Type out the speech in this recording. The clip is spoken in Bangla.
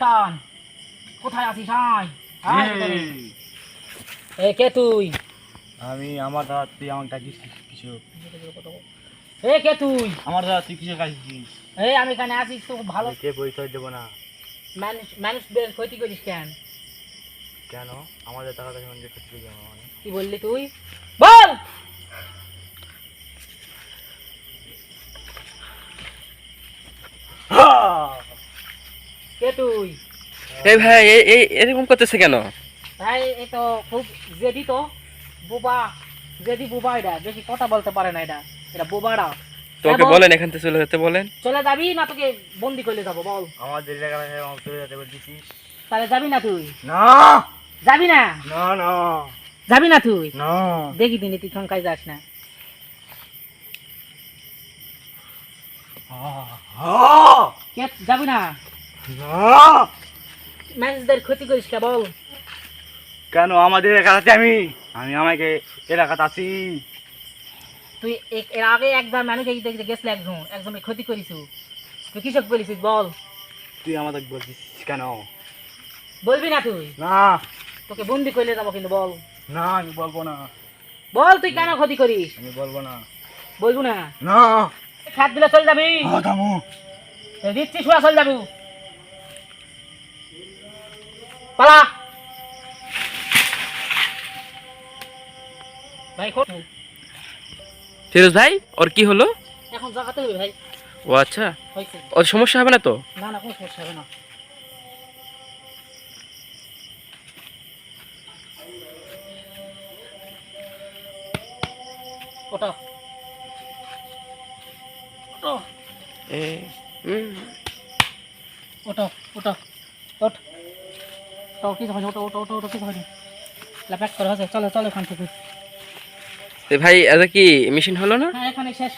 খান কোথায় আছিস? আয়। আয় এখানে। এ কে তুই? আমি আমার দাদা তুই আমাকে ডাকিস কিছু? এ কে তুই? আমার দাদা তুই কিছু কাছিস এই আমি এখানে আছিস তো ভালো কে পরিচয় দেবো না? মানুষ মানুষদের ক্ষতি করিস কেন? কেন? আমাদের টাকা কাছে মন্দির ক্ষতি মানে কি বললি তুই? বল! তুই। এই ভাই এই এই এরকম করতেছে কেন? ভাই এ তো খুব জেদি তো। বুবা জেদি বুবা এটা। বেশি কথা বলতে পারে না এটা। এটা বুবাটা তোকে হ্যাঁ, বলেন এখান থেকে চলে যেতে বলেন। চলে যাবি না তোকে বন্দি করলে যাব বল। আমাদের জায়গা থেকে আমাকে চলে যেতে বলছিস তাহলে যাবি না তুই? না। যাবি না? না না। যাবি না তুই? না। দেখি দিনি তুই সংখ্যায় যাস না। যাবি না? না মানুষদের ক্ষতি করিস কে বল। কেন? আমাদের এলাকাতে আমি। আমি আমাকে এলাকাতে আছি। তুই এর আগে একবার মানুষ এই দেখতে গেছিল একজন। একজনের ক্ষতি করিস তুই কিসব বলিস বল। তুই আমাদের বলছিস কেন? বলবি না তুই? না। তোকে বন্দি করলে যাব কিন্তু বল। না আমি বলব না। বল তুই কেন ক্ষতি করিস? আমি বলব না। বলব না? না। খাত দিলে চলে যাবি। দিচ্ছি শুয়া চলে যাব। পালা। ভাই ফিরোজ ভাই ওর কি হলো? এখন জাগাতে হবে ভাই। ও আচ্ছা। ওর সমস্যা হবে না তো? না না কোনো সমস্যা হবে না। ওটা ওটা এ, হুম। ওটা ওটা ওট ভাই এটা কি মেশিন হলো না? হ্যাঁ এখানে শেষ।